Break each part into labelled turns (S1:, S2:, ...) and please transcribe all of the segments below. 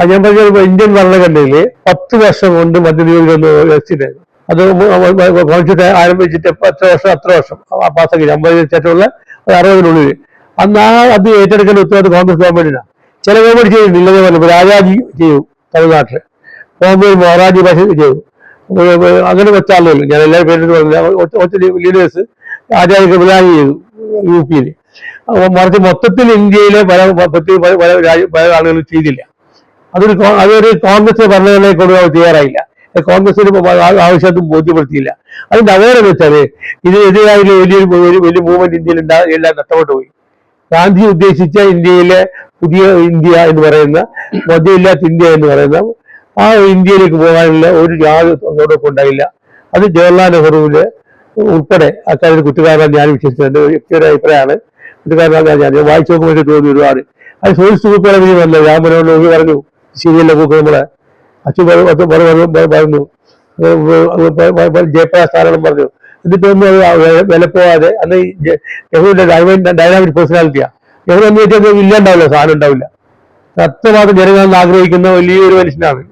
S1: ആ ഞാൻ പറഞ്ഞ ഇന്ത്യൻ ഭരണഘടനയിൽ പത്ത് വർഷം കൊണ്ട് വെച്ചിട്ടായിരുന്നു അത് ഭവിഷ്യത്തെ ആരംഭിച്ചിട്ട് എത്ര വർഷം അത്ര വർഷം പാസ്സാക്കി അമ്പത് ശേഷമുള്ള അറുപതിനുള്ളിൽ അന്ന് ആ അത് ഏറ്റെടുക്കേണ്ട ഉത്തരവാദിത്വം കോൺഗ്രസ് ഗവൺമെന്റിനാണ്. ചില ഗവൺമെന്റ് ചെയ്യുന്നില്ല ഇല്ലെന്ന് പറഞ്ഞു രാജാജി ചെയ്യും തമിഴ്നാട്ടിൽ. കോൺഗ്രസ് മഹാരാജി ഭാഷ ചെയ്തു. അങ്ങനെ വെച്ച ആളുകൾ ഞാൻ എല്ലാ പേരും ഒറ്റ- ഒറ്റ ലീഡേഴ്സ് ആചാര്യ കപിലാനി ചെയ്തു യു പിയിൽ മറിച്ച് മൊത്തത്തിൽ ഇന്ത്യയിലെ പല പല പല ആളുകളും ചെയ്തില്ല. അതൊരു അതൊരു കോൺഗ്രസ് ഭരണഘടനയെ കൊണ്ടുപോകാൻ തയ്യാറായില്ല. കോൺഗ്രസിന് ആവശ്യത്തും ബോധ്യപ്പെടുത്തിയില്ല. അതിന്റെ അപകടം വെച്ചാൽ ഇതിനെതിരായുള്ള വലിയൊരു വലിയ മൂവ്മെന്റ് ഇന്ത്യയിൽ ഉണ്ടാ എല്ലാം നഷ്ടപ്പെട്ടു പോയി. ഗാന്ധി ഉദ്ദേശിച്ച ഇന്ത്യയിലെ പുതിയ ഇന്ത്യ എന്ന് പറയുന്ന മദ്യമില്ലാത്ത ഇന്ത്യ എന്ന് പറയുന്ന ആ ഇന്ത്യയിലേക്ക് പോകാനുള്ള ഒരു യാതൊരു ഉണ്ടായില്ല. അത് ജവഹർലാൽ നെഹ്റുവിന്റെ ഉൾപ്പെടെ അക്കാര്യത്തിൽ കുറ്റക്കാരനാണ് ഞാൻ വിശ്വസിച്ചത് വ്യക്തിയുടെ അഭിപ്രായമാണ്. കുറ്റക്കാരനാണ് ഞാൻ വായിച്ചു നോക്കുമ്പോൾ തോന്നി ഒരുപാട് അത് സോഴ്സ് ഗ്രൂപ്പുകളെ വന്നത് ഞാൻ പറഞ്ഞു. ശരിയല്ല പോക്ക് നമ്മളെ അച്ഛൻ പറഞ്ഞു ജയപ്രകാശ് നാരായണൻ പറഞ്ഞു. എന്നിട്ടൊന്നും വില- പോവാതെ അന്ന് നെഹ്റുവിന്റെ ഡൈനാമിക് ഡൈനാമിക് പേഴ്സണാലിറ്റിയാ. നെഹ്റു എന്ന് വെച്ചാൽ ഇല്ലാണ്ടാവില്ല സാധനം ഉണ്ടാവില്ല. അത്രമാത്രം ജനങ്ങൾ ആഗ്രഹിക്കുന്ന വലിയൊരു മനുഷ്യനാണ്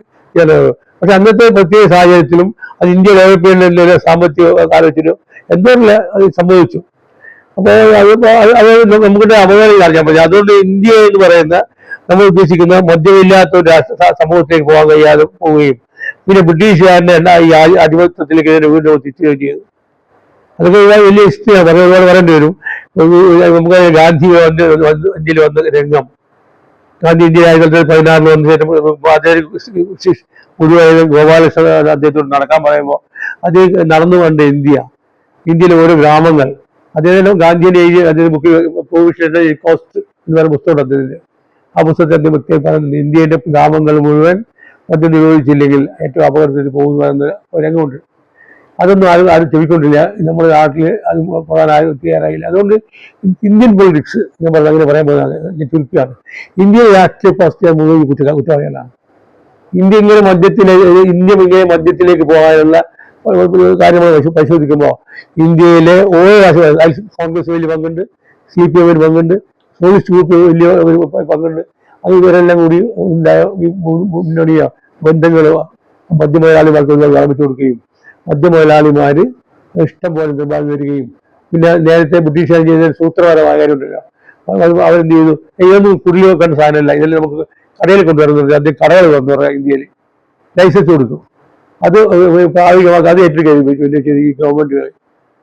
S1: പക്ഷെ അന്നത്തെ പ്രത്യേക സാഹചര്യത്തിലും അത് ഇന്ത്യ ഡെവലപ്പ് ചെയ്യുന്നതിന്റെ സാമ്പത്തിക കാലത്തിലും എന്തോല്ല അത് സംഭവിച്ചു. അപ്പോൾ അത് അത് അത് നമുക്കിന്റെ അപകടം അറിയാൻ പറ്റും. അതുകൊണ്ട് ഇന്ത്യ എന്ന് പറയുന്ന നമ്മൾ ഉദ്ദേശിക്കുന്ന മദ്യമില്ലാത്ത ഒരു സമൂഹത്തിലേക്ക് പോകാൻ കഴിയാതെ പോവുകയും പിന്നെ ബ്രിട്ടീഷുകാരനെ എന്നാ ഈ ആധിപത്യത്തിലേക്ക് വീണ്ടും തിരിച്ചുകയും ചെയ്തു അതൊക്കെ വലിയ ഹിസ്റ്ററിയാണ് വളരെ ഒരുപാട് പറയേണ്ടി വരും നമുക്ക് ഗാന്ധി വന്ന് ഇന്ത്യയിൽ വന്ന രംഗം ഗാന്ധി ഇന്ത്യ ആയിരത്തി പതിനാറിൽ വന്ന ശേഷം അദ്ദേഹം ഗുരുവായൂർ ഗോപാലകൃഷ്ണൻ അദ്ദേഹത്തോട് നടക്കാൻ പറയുമ്പോൾ അത് നടന്നു കണ്ട ഇന്ത്യ ഇന്ത്യയിലെ ഓരോ ഗ്രാമങ്ങൾ അദ്ദേഹം ഗാന്ധിയുടെ എഴുതിയ അദ്ദേഹം ബുക്ക് കോസ്റ്റ് എന്ന് പറയുന്ന പുസ്തകം അദ്ദേഹത്തിന്റെ ആ വ്യക്തിയെ വ്യക്തമായി ഇന്ത്യയുടെ ഗ്രാമങ്ങൾ മുഴുവൻ മദ്യം നിരോധിച്ചില്ലെങ്കിൽ ഏറ്റവും അപകടത്തിൽ പോകുന്നു രംഗമുണ്ട്. അതൊന്നും ആരും ആരും ചെവിക്കൊണ്ടില്ല. നമ്മുടെ നാട്ടിൽ അത് പോകാൻ ആരും തയ്യാറായില്ല അതുകൊണ്ട് ഇന്ത്യൻ പൊളിറ്റിക്സ് ഞാൻ പറഞ്ഞത് അങ്ങനെ പറയാൻ പോകുന്നതാണ്. ചുരുക്കിയാണ് ഇന്ത്യൻ രാഷ്ട്രീയ പ്രസ്ഥ മുഴുവൻ കുറ്റ കുറ്റവാളികളാണ്. ഇന്ത്യ ഇങ്ങനെ മധ്യത്തിലേക്ക് ഇന്ത്യ ഇങ്ങനെ മദ്യത്തിലേക്ക് പോകാനുള്ള കാര്യങ്ങൾ പരിശോ- പരിശോധിക്കുമ്പോൾ ഇന്ത്യയിലെ ഓരോ രാഷ്ട്രീയ കോൺഗ്രസ് വലിയ പങ്കുണ്ട് സി പി എമ്മിന് പങ്കുണ്ട് സോഷ്യലിസ്റ്റ് ഗ്രൂപ്പ് വലിയ പങ്കുണ്ട് അത് ഇവരെല്ലാം കൂടി ഉണ്ടായ മുന്നണിയ ബന്ധങ്ങൾ ബന്ധങ്ങളോ മദ്യമുതലാളിമാർക്ക് കൊടുക്കുകയും മദ്യമുതലാളിമാര് ഇഷ്ടം പോലെ നിർമ്മാണം വരികയും പിന്നെ നേരത്തെ ബ്രിട്ടീഷുകാർ ചെയ്ത സൂത്രപരമായ കാര്യമുണ്ടല്ലോ. അവരെന്ത് ചെയ്തു? ഇതൊന്നും കുടിൽ വെക്കേണ്ട സാധനമല്ല. ഇതെല്ലാം നമുക്ക് കടയിൽ കൊണ്ടുവരുന്നത് അദ്ദേഹം കടകൾ തുറന്നു പറയാം ഇന്ത്യയിൽ ലൈസൻസ് കൊടുത്തു. അത് പ്രായോഗികമാക്കി അത് ഏറ്റെടുക്കുകയും ഗവൺമെന്റുകൾ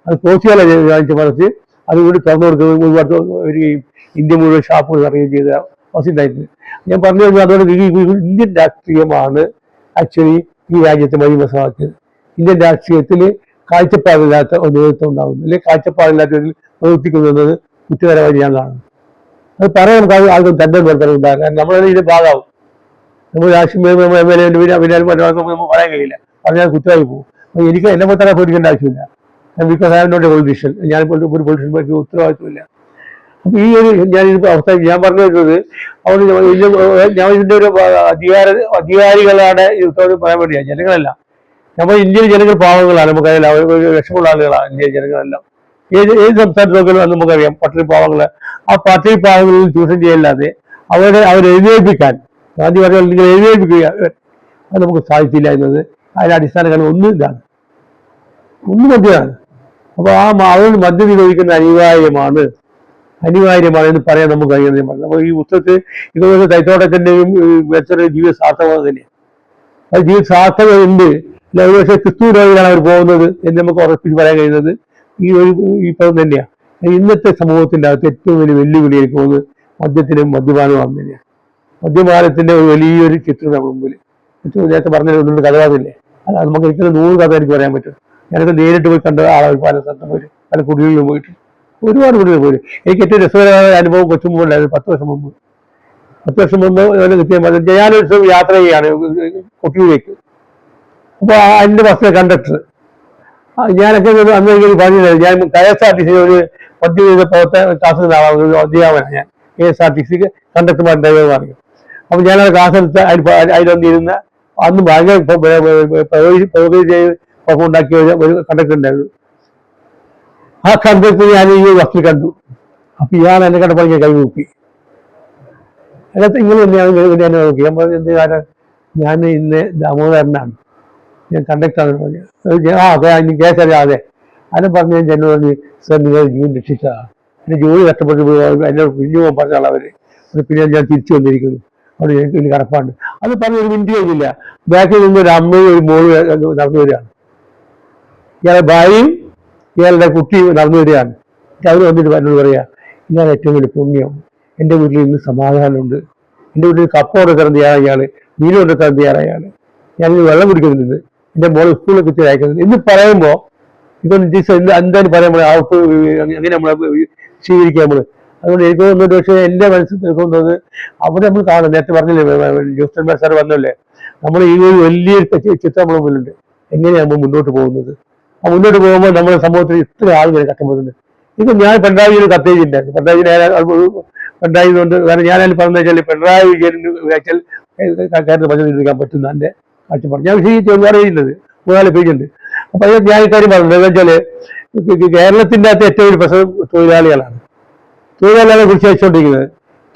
S1: അത് പോർച്ചുഗല കാണിച്ച് മറിച്ച് അത് കൂടി തുറന്നു കൊടുക്കുകയും ഒരുപാട് വരികയും ഇന്ത്യ മുഴുവൻ ഷാപ്പുകൾ അറിയുകയും ചെയ്ത അവസ്ഥയുണ്ടായിരുന്നു ഞാൻ പറഞ്ഞു കഴിഞ്ഞാൽ ഈ ഇന്ത്യൻ രാഷ്ട്രീയമാണ് ആക്ച്വലി ഈ രാജ്യത്തെ മൈമസമാക്കിയത് ഇന്ത്യൻ രാഷ്ട്രീയത്തിൽ കാഴ്ചപ്പാടില്ലാത്ത ഒരു നേതൃത്വം ഉണ്ടാകുന്നു അല്ലെങ്കിൽ കാഴ്ചപ്പാടില്ലാത്തതിൽ പ്രവർത്തിക്കുന്നത് കുറ്റകരമായി ഞാൻ കാണുന്നു അത് പറയാൻ കാര്യം ആൾ- ആൾക്കും തന്നെ ഉണ്ടാകാം കാരണം നമ്മളതിന് ഇതിന്റെ ഭാഗമാവും നമ്മൾ രാഷ്ട്രീയ എം എൽ എ അഭിനയം നമ്മൾ പറയാൻ കഴിയില്ല പറഞ്ഞാൽ കുറ്റമായി പോകും എനിക്ക് എന്നെ പോലെ തന്നെ പേടിക്കേണ്ട ആവശ്യമില്ല because I am not a politician ഞാൻ ഒരു പൊളിറ്റീഷ്യൻ ഉത്തരവാദിത്വമില്ല. അപ്പൊ ഈ ഒരു ഞാൻ ഇതിപ്പോ അവസ്ഥ ഞാൻ പറഞ്ഞു വരുന്നത് അവിടെ ഞാൻ ഇതിന്റെ ഒരു അധികാര അധികാരികളാണ് ഈ ഉത്തരവാദിത്വം പറയാൻ വേണ്ടിയാണ് ജനങ്ങളല്ല. നമ്മൾ ഇന്ത്യൻ ജനങ്ങൾ പാവങ്ങളാണ്. നമുക്കറിയാം ഒരു ലക്ഷമുള്ള ആളുകളാണ് ഇന്ത്യൻ ജനങ്ങളെല്ലാം. ഏത് ഏത് സംസ്ഥാനത്ത് നോക്കിയാലും നമുക്കറിയാം പട്ടിണി പാവങ്ങൾ. ആ പട്ടിണി പാവങ്ങളിൽ ചൂഷണം ചെയ്യല്ലാതെ അവരെ അവരെ എഴുന്നേൽപ്പിക്കാൻ ഗാന്ധി പറഞ്ഞ നിങ്ങൾ എഴുന്നേൽപ്പിക്കുക. അത് നമുക്ക് സാധിച്ചില്ല എന്നത് അതിന്റെ അടിസ്ഥാന കാരണം ഒന്നും ഇതാണ്. ഒന്നും മദ്യമാണ് അപ്പൊ ആ അതുകൊണ്ട് മദ്യം നിരോധിക്കുന്ന അനിവാര്യമാണ്. അനിവാര്യമാണ് എന്ന് പറയാൻ നമുക്ക് കഴിയുന്നത്. ഞാൻ അപ്പൊ ഈ പുസ്തകത്തിൽ ഇതുപോലെ തൈത്തോടത്തിന്റെയും വെച്ചൊരു ജീവിത സാർത്ഥകത തന്നെയാണ് അത് ജീവിത സാർത്ഥകത ഉണ്ട് പക്ഷേ ക്രിസ്തു രോഗികളാണ് അവർ പോകുന്നത് എന്ന് നമുക്ക് ഉറപ്പിച്ച് പറയാൻ കഴിയുന്നത് ഈ ഒരു ഈ പദം തന്നെയാണ്. ഇന്നത്തെ സമൂഹത്തിന്റെ അകത്ത് ഏറ്റവും വലിയ വെല്ലുവിളിയായി പോകുന്നത് മദ്യത്തിനും മദ്യപാനവും തന്നെയാണ്. മദ്യപാനത്തിന്റെ ഒരു വലിയൊരു ചിത്രം നമ്മുടെ മുമ്പിൽ നേരത്തെ പറഞ്ഞ കഥകാതില്ലേ കഥ പറഞ്ഞില്ലേ അത് നമുക്ക് ഒരിക്കലും നൂറ് കഥ എനിക്ക് പറയാൻ പറ്റും. ഞാനൊക്കെ നേരിട്ട് പോയി കണ്ട ആളാണ് പല സ്ഥലത്തും പോയി പല കുടികളിലും പോയിട്ട് ഒരുപാട് കുടികൾ പോയി എനിക്ക് ഏറ്റവും രസകരമായ അനുഭവം കൊച്ചു മുമ്പ് ഉണ്ടായിരുന്നു പത്ത് വർഷം മുമ്പ് പത്ത് വർഷം മുമ്പ് കൃത്യമായി ദിവസം യാത്ര ചെയ്യാണ് കൊട്ടിയൂരേക്ക് അപ്പോൾ അതിന്റെ ബസ്സിലെ കണ്ടക്ടർ ഞാനൊക്കെ അന്ന് എനിക്ക് പറഞ്ഞില്ല ഞാൻ K S R T C ഒരു ചെയ്ത പ്രവർത്തന ക്ലാസ് അധ്യാപകനാണ് ഞാൻ കെ എസ് ആർ ടി സിക്ക് കണ്ടക്ടർമാർ പറഞ്ഞു അപ്പൊ ഞാനത് ക്ലാസ് എടുത്ത് അതിൽ അതിലൊന്നിരുന്ന അന്ന് ഭയങ്കര പ- ഉണ്ടാക്കിയ ഒരു- കണ്ടക്ടർ ഉണ്ടായിരുന്നു ആ കണ്ടക്ടർ ഞാൻ ഈ വസ്തു കണ്ടു. അപ്പൊ ഇയാൾ എന്നെ കണ്ടപ്പോൾ ഞാൻ കൈ നോക്കി അതിനകത്ത് ഇങ്ങനെ തന്നെയാണ് തന്നെയാണ് നോക്കി. ഞാൻ പറഞ്ഞു എന്ത് കാരണം ഞാൻ ഇന്ന് ദാമോദരനാണ്. ഞാൻ കണ്ടക്ടറാണ് പറഞ്ഞു. ആ അതെ ഇനി കേസ് അറിയാം അതെ. അതിനെ പറഞ്ഞ് ഞാൻ എന്നോട് പറഞ്ഞു സർ നിങ്ങൾ ജീവൻ രക്ഷിച്ചതാണ് എന്റെ ജോലി കഷ്ടപ്പെട്ട് പോയി. എന്നോട് പിരിഞ്ഞു പോകാൻ പറഞ്ഞ ആളവര് പിന്നെ ഞാൻ തിരിച്ചു വന്നിരിക്കുന്നു. അവിടെ എനിക്ക് കടപ്പാണ്ട് അത് പറഞ്ഞ ഒരു മിനിറ്റ് കഴിഞ്ഞില്ല ബാക്കിൽ നിന്ന് ഒരു അമ്മയും ഒരു മോളും നടന്നു വരികയാണ്. ഇയാളെ ഭാര്യയും ഇയാളുടെ കുട്ടിയും നടന്നു വരികയാണ്. അവർ വന്നിട്ട് എന്നോട് പറയാ ഇയാൾ ഏറ്റവും വലിയ പുണ്യം. എന്റെ വീട്ടിൽ ഇന്ന് സമാധാനമുണ്ട് എന്റെ വീട്ടിൽ കപ്പ കൊടുക്കാൻ ഇയാൾ ഇയാൾ. മീൻ കൊടുക്കാൻ അയാൾ ഞാൻ ഞാനിത് വെള്ളം കുടിക്കുന്നുണ്ട്. എന്റെ മോളെ സ്കൂളിൽ കുത്തി അയക്കുന്നുണ്ട്. എന്ന് പറയുമ്പോൾ ഇപ്പം എന്തായാലും പറയാൻ നമ്മൾ ആൾക്ക് അങ്ങനെ നമ്മൾ സ്വീകരിക്കുക നമ്മൾ അതുകൊണ്ട് എനിക്ക് തോന്നുന്നത് പക്ഷേ എന്റെ മനസ്സിൽ തോന്നുന്നത് അവിടെ നമ്മൾ കാണും. നേരത്തെ പറഞ്ഞില്ലേ ജോസ്റ്റൻ സാർ പറഞ്ഞല്ലേ നമ്മൾ ഈ ഒരു വലിയൊരു ചിത്രം നമ്മുടെ മുന്നിലുണ്ട്. എങ്ങനെയാണ് നമ്മൾ മുന്നോട്ട് പോകുന്നത്? ആ മുന്നോട്ട് പോകുമ്പോൾ നമ്മുടെ സമൂഹത്തിൽ ഇത്ര ആളുകൾ കഷ്ടപ്പെടുന്നുണ്ട് ഇത് ഞാൻ പിണറായി ഒരു കത്തേജ് ഉണ്ടായിരുന്നു പിണറായി വിജയൻ പിണറായി കൊണ്ട് കാരണം ഞാൻ അതിൽ പറഞ്ഞു വെച്ചാൽ പിണറായി വിജയൻ വെച്ചാൽ കാര്യത്തിൽ പദ്ധതി എടുക്കാൻ പറ്റുന്ന എന്റെ കാഴ്ചപ്പാട്. ഞാൻ വിശദീകരിച്ച് ചെയ്യുന്നത് മൂന്നാൽ പേജുണ്ട് അപ്പൊ അത് ഞാൻ ഇക്കാര്യം പറഞ്ഞത് എന്താ വെച്ചാൽ കേരളത്തിന്റെ അകത്ത് ഏറ്റവും ഒരു പ്രശ്നം തൊഴിലാളികളാണ്. തൊഴിലാളികളെ കുറിച്ച് വെച്ചുകൊണ്ടിരിക്കുന്നത്.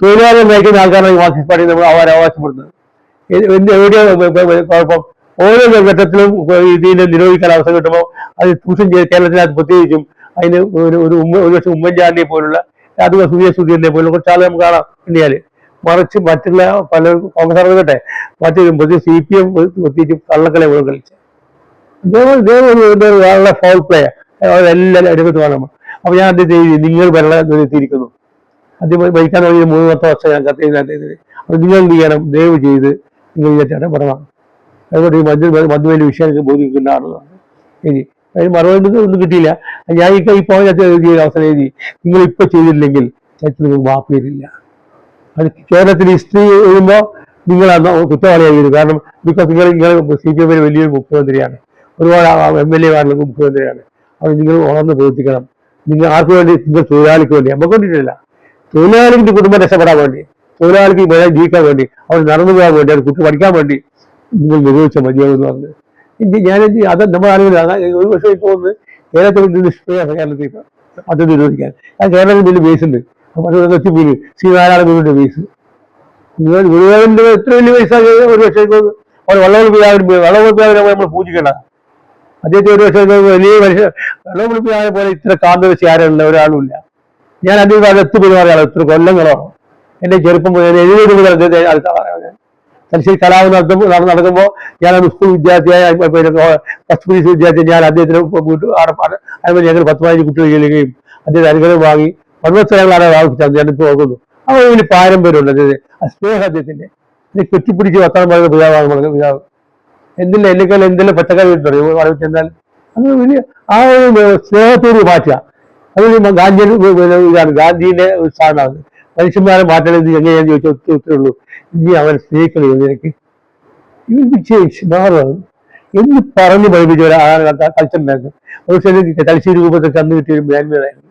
S1: തൊഴിലാളികൾ നയിക്കുന്ന ആൾക്കാരാണ് മാർക്സിസ്റ്റ് പാർട്ടി നമ്മൾ അവർ അവകാശപ്പെടുന്നത്. കുഴപ്പം ഓരോ ഘട്ടത്തിലും ഇതിനെ നിരോധിക്കാൻ അവസരം കിട്ടുമ്പോൾ അത് ചൂഷണം ചെയ്ത് കേരളത്തിനകത്ത് പ്രത്യേകിച്ചും അതിന് ഒരു ഒരു ഉമ്മ ഒരു പക്ഷേ ഉമ്മൻചാണ്ടിയെ പോലുള്ള അതുപോലെ സൂര്യ സുധീരനെ പോലുള്ള കുറച്ച് ആളുകൾ നമുക്ക് കാണാം ഇന്ത്യയിൽ മറിച്ച് മറ്റുള്ള പല കോൺഗ്രസ് ആകട്ടെ മറ്റൊരു പ്രത്യേകിച്ച് സി പി എം പ്രത്യേകിച്ച് കള്ളക്കളെ പോലും കളിച്ചു. ഇദ്ദേഹം ഫൗൾ പ്ലെയർ അതെല്ലാം എടുക്കത്ത് വേണം അപ്പൊ ഞാൻ അദ്ദേഹത്തെ ചെയ്തു നിങ്ങൾ ഭരണം എത്തിയിരിക്കുന്നു അദ്ദേഹം ഭരിക്കാൻ തുടങ്ങിയ മൂന്ന് പത്ത് വർഷം ഞാൻ കത്ത് അപ്പൊ നിങ്ങൾ എന്ത് ചെയ്യണം? ദയവ് ചെയ്ത് നിങ്ങൾ വിചാരിച്ചാണ് പടമാണ് അതുകൊണ്ട് ഈ മദ്യ മദ്യവേലി വിഷയം ബോധിപ്പിക്കുന്ന ആളാണ് എഴുതി അതിന് മറുപടി ഒന്നും കിട്ടിയില്ല. ഞാൻ ഈ ഈ പോയിന്റ് എഴുതിയ അവസരം എഴുതി നിങ്ങൾ ഇപ്പൊ ചെയ്തില്ലെങ്കിൽ ചരിത്രത്തിൽ മാപ്പ് തരില്ല. അത് കേരളത്തിൽ ഹിസ്റ്ററി എഴുതുമ്പോൾ അന്ന് കുറ്റവാളിയായി വരും കാരണം ബിക്കോസ് നിങ്ങൾ നിങ്ങൾ സി പി എമ്മിന് വലിയൊരു മുഖ്യമന്ത്രിയാണ്. ഒരുപാട് എം എൽ എമാരുടെ മുഖ്യമന്ത്രിയാണ്. അപ്പോൾ നിങ്ങൾ ഉണർന്ന് പ്രവർത്തിക്കണം. നിങ്ങൾ ആർക്ക് വേണ്ടി? നിങ്ങൾ തൊഴിലാളിക്ക് വേണ്ടി. നമുക്ക് വേണ്ടിയിട്ടില്ല. തൊഴിലാളിക്ക് കുടുംബം രക്ഷപ്പെടാൻ വേണ്ടി. തൊഴിലാളിക്ക് ജീവിക്കാൻ വേണ്ടി അവർ നടന്നു പോകാൻ വേണ്ടി അവർ കുട്ടി പഠിക്കാൻ വേണ്ടി നിങ്ങൾ നിരോധിച്ച മതിയാകുമെന്ന് പറഞ്ഞു. ഞാൻ അത് നമ്മുടെ ആളുകൾ ഒരു പക്ഷേ ഇപ്പോൾ ഒന്ന് കേരളത്തിൽ ഇത് നിഷ്പ്രയാണ് കേരളത്തിൽ അത് നിരോധിക്കാൻ. ആ കേരളത്തിൽ വലിയ ബേസ് ഉണ്ട്. അപ്പോൾ അത് വെച്ച് ശ്രീനാരായണ ഗുരുവിന്റെ ബേസ് ഗുരുവായൂരിന്റെ എത്ര വലിയ ബേസാണ് ഒരു പക്ഷേ അവർ വള്ളവളിപ്പിയാവിനും പോയി. നമ്മൾ പൂജിക്കണം. അദ്ദേഹത്തെ ഒരു പക്ഷേ വലിയ മനുഷ്യ വള്ളവെളുപ്പിയാവിനെ പോലെ ഇത്ര കാന്തവശി ആരുള്ള ഒരാളുമില്ല. ഞാൻ അദ്ദേഹം എത്തിപ്പോയി പെരുമാറിയാണ് ഇത്ര കൊല്ലങ്ങളോ. എന്റെ ചെറുപ്പം മുതൽ എഴുപത് മുതൽ അദ്ദേഹത്തെ പറയാം ഞാൻ. തലശ്ശേരി കലാവ് നടത്തുമ്പോൾ നടക്കുമ്പോൾ ഞാൻ സ്കൂൾ വിദ്യാർത്ഥിയായ പിന്നെ ഫസ്റ്റ് പി വിദ്യാർത്ഥി ഞാൻ അദ്ദേഹത്തിന് അതുപോലെ ഞങ്ങൾ പത്ത് പതിനഞ്ച് കുട്ടികൾ ചെല്ലുകയും അദ്ദേഹത്തെ അനുഗ്രഹം വാങ്ങി പർവസ്ഥലങ്ങളാണ് ആവശ്യം ഞാനിപ്പോൾ ഓർക്കുന്നു നോക്കുന്നു ഒരു വലിയ പാരമ്പര്യമുണ്ട് അദ്ദേഹത്തിന്. ആ സ്നേഹം അദ്ദേഹത്തിന്റെ. എന്നെ കെട്ടിപ്പിടിച്ച് വർത്തമാനം പറയുന്ന പിതാവാണ് പറഞ്ഞ പിതാവ്. എന്തില്ല എന്നെക്കാൾ എന്തെല്ലാം പച്ചക്കറി പറയും. വളവ് ചെന്നാൽ അത് വലിയ ആ ഒരു സ്നേഹത്തോട് മാറ്റുക. അത് ഗാന്ധിയുടെ ഇതാണ് ഗാന്ധിയുടെ ഒരു സാധനമാണ് മനുഷ്യന്മാരെ മാറ്റണത് എങ്ങനെയാണെന്ന് ചോദിച്ചാൽ ഒത്തിരി ഉള്ളൂ ഇനി അവൻ സ്നേഹിക്കണോ നിനക്ക്? മാറും എന്ന് പറഞ്ഞ് പഠിപ്പിച്ച ഒരു കൾച്ചർ ഉണ്ടായിരുന്നു ഒരു തലശ്ശേരി രൂപത്തെ അന്ന് കിട്ടിയ ഒരു മേന്മയായിരുന്നു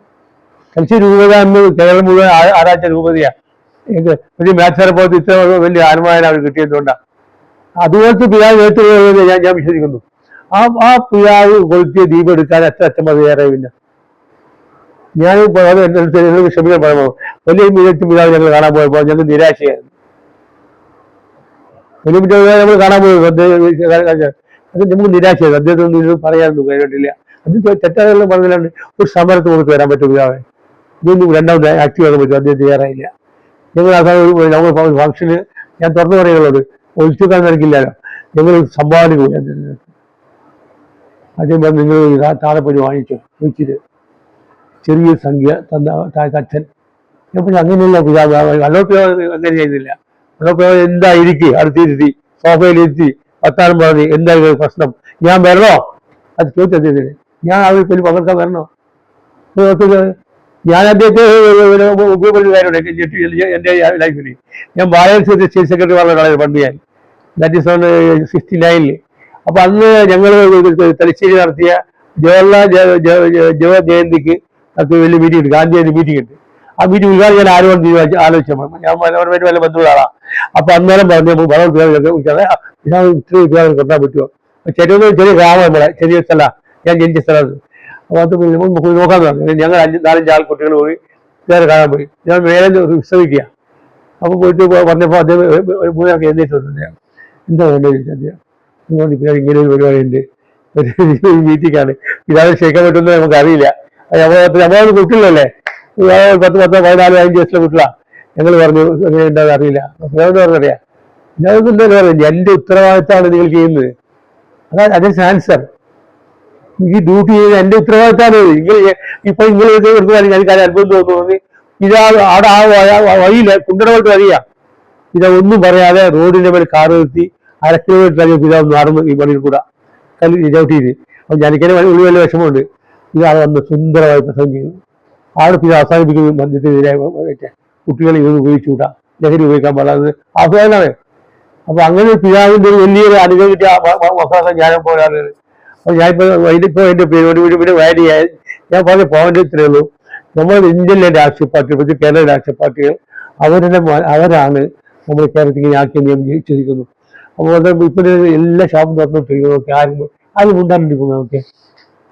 S1: തലശ്ശേരി രൂപത അന്ന് കേരളം മുഴുവൻ ആരാച്ച രൂപതയാണ് വലിയ മാത്സറെ പോലത്തെ ഇത്ര വലിയ ആത്മാവിനെ അവർ കിട്ടിയതുകൊണ്ടാണ് അതുപോലത്തെ പിതാവ് നേതൃത്വം ഞാൻ ഞാൻ വിശ്വസിക്കുന്നു. ആ ആ പിതാവ് കൊളുത്തിയ ദീപം എടുക്കാൻ അച്ഛൻ അച്ഛന്മാർ തയ്യാറായില്ല. ഞാൻ എന്നോട് ക്ഷമിക്കാൻ പറയുമ്പോൾ വലിയ മികച്ച പിതാവ് ഞങ്ങൾ കാണാൻ പോയപ്പോൾ ഞങ്ങൾ നിരാശയായിരുന്നു. വലിയ നമ്മൾ കാണാൻ പോയി. അദ്ദേഹം അത് നമുക്ക് നിരാശയായിരുന്നു അദ്ദേഹത്തെ ഒന്നും പറയാനൊന്നും കഴിഞ്ഞിട്ടില്ല. അത് തെറ്റാതെല്ലാം പറഞ്ഞില്ലാണ്ട് ഒരു സമരത്ത് കൊടുത്ത് വരാൻ പറ്റും പിതാവെ ഇതൊന്നും രണ്ടാമത് ആക്റ്റീവ് ആക്കാൻ പറ്റും. അദ്ദേഹം തയ്യാറായില്ല. ഞങ്ങൾ അതാ നമ്മൾ ഫംഗ്ഷന് ഞാൻ തുറന്നു പറയുള്ളത് ഒഴിച്ചുക്കാൻ നിനക്കില്ലല്ലോ. ഞങ്ങൾ സംഭാവന പോയി അദ്ദേഹത്തിന് അദ്ദേഹം പറഞ്ഞു നിങ്ങൾ ഈ താ- വാങ്ങിച്ചു ചോദിച്ചിട്ട് ചെറിയ സംഖ്യ തന്ന അച്ഛൻ ഞാൻ പറഞ്ഞു അങ്ങനെയല്ല പിതാവ്. അലോപ്യ അങ്ങനെ ചെയ്യുന്നില്ല. എന്തായിരിക്കും? അടുത്തിരുത്തി സോഫയിലിരുത്തി വർത്താനം പറഞ്ഞു എന്തായിരുന്നു പ്രശ്നം? ഞാൻ വരണോ? അത് ചോദിച്ചു അദ്ദേഹത്തിന് ഞാൻ അവർ വലിയ പങ്കെടുക്കാൻ വരണോ? ഞാൻ അദ്ദേഹത്തെ ഉപയോഗപ്പെടുന്ന കാര്യമുണ്ട്. എന്റെ ലൈഫിൽ ഞാൻ ബാലൻസ് സ്റ്റേറ്റ് സെക്രട്ടറി വളരെ പണ്ട് ഞാൻ. That is on sixty nine അപ്പൊ അന്ന് ഞങ്ങൾ തലശ്ശേരി നടത്തിയ ജവഹർലാൽ ജവഹർ ജയന്തിക്ക് അത് വലിയ മീറ്റിംഗ് ഉണ്ട്. ഗാന്ധി ജയന്തി മീറ്റിംഗ് ഉണ്ട്. ആ മീറ്റിംഗ് ഉദ്ഘാടനം ഞാൻ ആരോട് തീരുമാനിച്ചു ആലോചിച്ചു ഞാൻ അവരുമായിട്ട് വല്ല ബന്ധുക്കളാണ് അപ്പൊ അന്നേരം പറഞ്ഞു നമുക്ക് ഭഗവത് ഞാൻ ഇത്രയും ഉദ്ഘാടനം കൊണ്ടാൻ പറ്റുമോ ചെറിയ ചെറിയ ഗ്രാമം നമ്മളെ ചെറിയ സ്ഥല ഞാൻ ജനിച്ച സ്ഥലത്ത്. അപ്പൊ അത് നമുക്ക് നോക്കാൻ പറഞ്ഞു. ഞങ്ങൾ അഞ്ച് നാലഞ്ച് ആൾക്കുട്ടികൾ പോയി വേറെ കാണാൻ പോയി. ഞാൻ വേറെ വിശ്രമിക്കുക. അപ്പൊ പോയിട്ട് പറഞ്ഞപ്പോ അദ്ദേഹം ഒരു മൂന്നാൾക്ക് എഴുന്നേറ്റ് എന്താ വേണ്ടത്? അദ്ദേഹം. ഇങ്ങനെ ഒരു പരിപാടിയുണ്ട്. ഒരു മീറ്റിംഗാണ് ഇതാണ് ക്ഷയിക്കാൻ പറ്റുന്നത് നമുക്ക് അറിയില്ല നമ്മളെ നമ്മളത് കുട്ടികളല്ലേ? പത്ത് പത്ത് പതിനാല് പതിനഞ്ച് വയസ്സിലെ കുട്ടികളാ. ഞങ്ങൾ പറഞ്ഞു അങ്ങനെ ഉണ്ടാകും അറിയില്ല. പിതാവ് പറഞ്ഞറിയാം എന്താ പറയുന്നത് എന്റെ ഉത്തരവാദിത്തമാണ് നിങ്ങൾ ചെയ്യുന്നത്. അതാണ് അതിന്റെ ആൻസർ ഈ ഡ്യൂട്ടി ചെയ്ത് എന്റെ ഉത്തരവാദിത്തമാണ് നിങ്ങൾ ഇപ്പൊ നിങ്ങൾ ഇത് എടുത്താൽ എനിക്ക് അത് അത്ഭുതം തോന്നുന്നു ഇതാ അവിടെ ആ വ- വഴിയിൽ കുണ്ടറോട്ട് വഴിയാ. ഇതാ ഒന്നും പറയാതെ റോഡിന്റെ മേൽ കാർ നിർത്തി അര കിലോമീറ്റർ അധികം പിതാവ് നടന്നു ഈ പണിയിൽ കൂടെ. കല്ല് ചവിട്ടിയിട്ട് അപ്പൊ ജനിക്കനെ ഉള്ളി വലിയ വിഷമമുണ്ട്. ഇതാണ് വന്ന് സുന്ദരമായി പ്രസംഗം ചെയ്തു ആടെ പിന്നെ അവസാനിപ്പിക്കുന്നത് മദ്യത്തിനെതിരെ കുട്ടികളെ ഇത് ഉപയോഗിച്ചുകൂടാ ലഹരി ഉപയോഗിക്കാൻ പാടാത്തത് ആസ്വാദനമാണ് അപ്പൊ അങ്ങനെ പിതാവിന്റെ ഒരു വലിയൊരു അനുഗ്രഹം കിട്ടിയ മക്കളൊക്കെ ഞാനും പോരാണ് അപ്പൊ ഞാനിപ്പോ വൈദ്യപ്പോ എന്റെ പേര് ഒരു വീട് പിന്നെ വാരിയായി ഞാൻ പറഞ്ഞ പോയിന്റ് ഇത്രയേ ഉള്ളൂ. നമ്മൾ ഇന്ത്യയിലെ രാഷ്ട്രീയ പാർട്ടി പറ്റി കേരള രാഷ്ട്രീയ പാർട്ടികൾ അവരുടെ അവരാണ് നമ്മൾ കേരളത്തിൽ ഇങ്ങനെ ആക്കി നിയമം ജയിച്ചിരിക്കുന്നു അപ്പോൾ ഇപ്പൊ എല്ലാ ഷാപ്പും തുറന്നിട്ടിരിക്കുന്നു ആരും ആരും ഉണ്ടാകുന്നു നമുക്ക്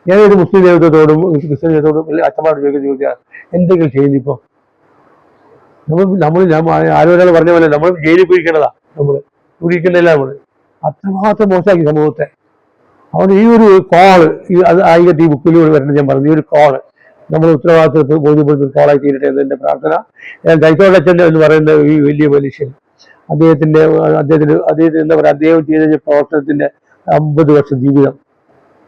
S1: ഏതൊരു മുസ്ലിം ദൈവത്തോടും ക്രിസ്ത്യൻ ദൈവത്തോടും അച്ഛന്മാരോട് ചോദിക്കുന്ന ചോദിച്ചാൽ എന്തെങ്കിലും ചെയ്യുന്നു ഇപ്പൊ? നമ്മൾ നമ്മൾ ആരോരാൾ പറഞ്ഞ പോലെ നമ്മൾ ജയിലിൽ പോയിരിക്കേണ്ടതാ നമ്മൾ. പോയിരിക്കുന്നില്ല നമ്മൾ. അത്രമാത്രം മോശമാക്കി സമൂഹത്തെ. അതുകൊണ്ട് ഈ ഒരു കോൾ ഈ അത് ആയിരത്തി ഈ ബുക്കിൽ വരുന്നത് ഞാൻ പറഞ്ഞു. ഈ ഒരു കോൾ നമ്മൾ ഉത്തരവാദിത്വത്തിൽ ബോധ്യപ്പെടുത്തുന്ന കോളായി തീരട്ടെ എന്ന് പ്രാർത്ഥന. പ്രാർത്ഥന ദൈത്തോടച്ചന്റെ എന്ന് പറയുന്ന ഈ വലിയ മനുഷ്യൻ അദ്ദേഹത്തിന്റെ അദ്ദേഹത്തിന് അദ്ദേഹത്തിന് എന്താ പറയുക അദ്ദേഹം ചെയ്ത പ്രവർത്തനത്തിന്റെ അമ്പത് വർഷം ജീവിതം.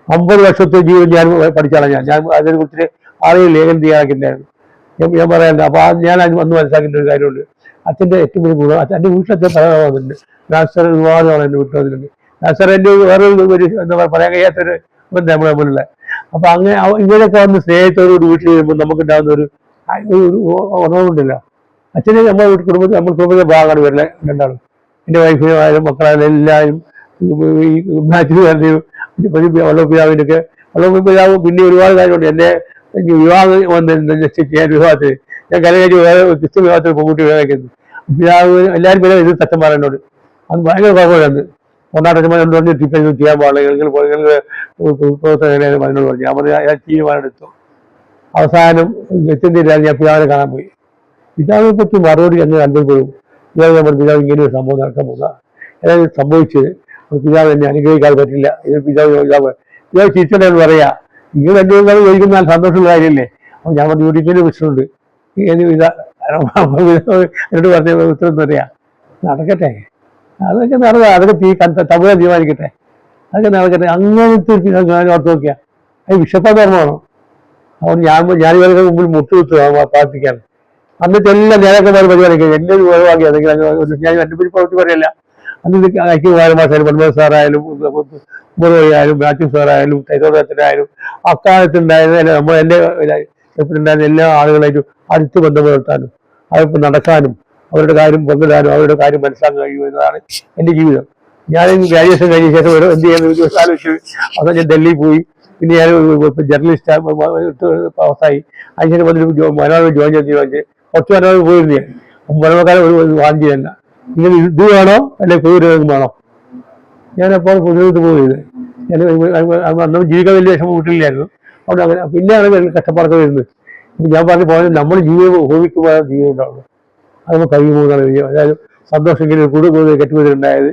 S1: അമ്പത് വർഷത്തെ ജീവൻ ഞാൻ പഠിച്ചാണ് ഞാൻ. ഞാൻ അതിനെ കുറിച്ച് ആളുകൾ ലേഖനം തയ്യാറാക്കിയിട്ടുണ്ടായിരുന്നു ഞാൻ ഞാൻ പറയാനുണ്ട് അപ്പൊ ആ ഞാൻ അത് വന്ന് മനസ്സിലാക്കേണ്ട ഒരു കാര്യമുണ്ട്. അച്ഛന്റെ ഏറ്റവും വലിയ ഗുണം അച്ഛൻ എന്റെ വീട്ടിലത്തെ പല വന്നിട്ടുണ്ട് നാസർ തവണ എന്റെ വീട്ടിൽ വന്നിട്ടുണ്ട്. നാസർ എന്റെ വേറെ ഒരു എന്താ പറയുക പറയാൻ കഴിയാത്തൊരു ബന്ധം നമ്മളെ പോലുള്ള അപ്പൊ അങ്ങനെ ഇങ്ങനെയൊക്കെ വന്ന് സ്നേഹത്തോടുകൂടി വീട്ടിൽ വരുമ്പോൾ നമുക്ക് ഉണ്ടാകുന്ന ഒരു ഉറവുണ്ടല്ലോ അച്ഛനെ നമ്മുടെ വീട്ടിൽ കുടുംബത്തിൽ നമ്മൾ കുടുംബത്തിലെ ഭാഗമാണ് വരുന്നത് രണ്ടാളും. എന്റെ വൈഫിനായാലും മക്കളായാലും എല്ലാവരും ഈ മാച്ചിന് വേണ്ടിയും വള്ളപ്പിതാവിന്റെ ഒക്കെ വള്ളപ്പിതാവ് പിന്നെ ഒരുപാട് കാര്യമുണ്ട്. എന്നെ വിവാഹം വന്നിരുന്നു ഞാൻ വിവാഹത്തിന് ഞാൻ കലകഴിച്ച് വേറെ ക്രിസ്തു വിവാഹത്തിൽ പെൺകുട്ടി വിവാഹിക്കുന്നു പിതാവ് എല്ലാവരും പേരും ഇത് തച്ചം പറയുന്നുണ്ട്. അത് ഭയങ്കര കുഴപ്പമില്ലെന്ന് കൊണ്ടാട്ടച്ചന്മാർ എന്ന് പറഞ്ഞ് ചെയ്യാൻ പാടില്ല. പറഞ്ഞു. ഞാൻ പറഞ്ഞു തീരുമാനം എടുത്തു. അവസാനം എത്തുന്നില്ല ഞാൻ പിതാവിനെ കാണാൻ പോയി. പിതാവിനെ പറ്റി മറുപടി എന്ന് അത്ഭുതപ്പെടും പിതാവ് നമ്മൾ പിതാവ് ഇങ്ങനെ ഒരു സംഭവം നടക്കാൻ സംഭവിച്ചത് പിതാവ് എന്നെ അനുഗ്രഹിക്കാൻ പറ്റില്ല ഇത് പിതാവ് പിതാവ് പിതാവ് എന്ന് പറയാ നിങ്ങൾ എന്തെങ്കിലും ചോദിക്കുന്ന സന്തോഷമുള്ള കാര്യമല്ലേ അപ്പോൾ ഞാൻ പറഞ്ഞു ഇവിടെ ഇങ്ങനെ ഏത് ഇതാ എന്നോട് പറഞ്ഞ ഉത്തരം എന്ന് പറയാ നടക്കട്ടെ അതൊക്കെ നടക്കുക അതൊക്കെ തീ കണ്ട തമിഴ തീരുമാനിക്കട്ടെ അതൊക്കെ നടക്കട്ടെ അങ്ങനത്തെ ഒരു പിതാവ് ഞാൻ ഓർത്ത് നോക്കിയാ അത് വിഷപ്പധർമ്മമാണോ അതുകൊണ്ട് ഞാൻ ഞാൻ ഇവരുടെ മുമ്പിൽ മുട്ടുകുത്തു പ്രാർത്ഥിക്കാൻ അന്നത്തെ എല്ലാ നേതാക്കന്മാർ പരിപാടിയൊക്കെ എന്നെ ഒരു ഒഴിവാക്കി അതെങ്കിൽ അത് ഞാൻ എന്റെ പേര് പ്രവൃത്തി പറയല്ല അന്ന് ഇത് ഐക്യകുമാരമാശായാലും പന്മ സാറായാലും ബുറോയായാലും മാത്യു സാറായാലും തൈതോടത്തിനായാലും അക്കാലത്തുണ്ടായിരുന്ന നമ്മൾ എന്റെ ഉണ്ടായിരുന്ന എല്ലാ ആളുകളായിട്ടും അടുത്ത് ബന്ധം പുലർത്താനും അതിപ്പോൾ നടക്കാനും അവരുടെ കാര്യം പങ്കിടാനും അവരുടെ കാര്യം മനസ്സിലാക്കാൻ കഴിയും എന്നതാണ് എന്റെ ജീവിതം. ഞാൻ ഗ്രാജുവേഷൻ കഴിഞ്ഞ ശേഷം ഒരു എന്ത് ചെയ്യാൻ ദിവസം ആലോചിച്ചു. അന്ന് ഞാൻ ഡൽഹിയിൽ പോയി. പിന്നെ ഞാൻ ജേർണലിസ്റ്റ് പാസ്സായി അതിന് ശേഷം വന്നിട്ട് മനോരമ ജോയിൻ ചെയ്ത് തീരുമാനിച്ച് കുറച്ച് മനോരമ പോയിരുന്നു ഞാൻ. ഒരു വാങ്ങി തന്നെ നിങ്ങൾ ഇത് വേണോ? അല്ലെ പൊതുരോഗം വേണോ? ഞാനപ്പോൾ പൊതുവെടുത്ത് പോയത്. ഞാൻ അന്ന് ജീവിക്കാൻ വലിയ വിഷമം വീട്ടിലില്ലായിരുന്നു. അവിടെ അങ്ങനെ പിന്നെയാണ് കഷ്ടപ്പാടൊക്കെ വരുന്നത്. ഞാൻ പറഞ്ഞു പോയത് നമ്മൾ ജീവിതം ഉപയോഗിക്കുമ്പോൾ ജീവിതം ഉണ്ടാവുള്ളൂ. അത് കഴിയുമോ എന്നാണ് അതായത് സന്തോഷം ഇങ്ങനെ കൂടുതൽ കൂടുതൽ കെട്ടുപോയിട്ടുണ്ടായത്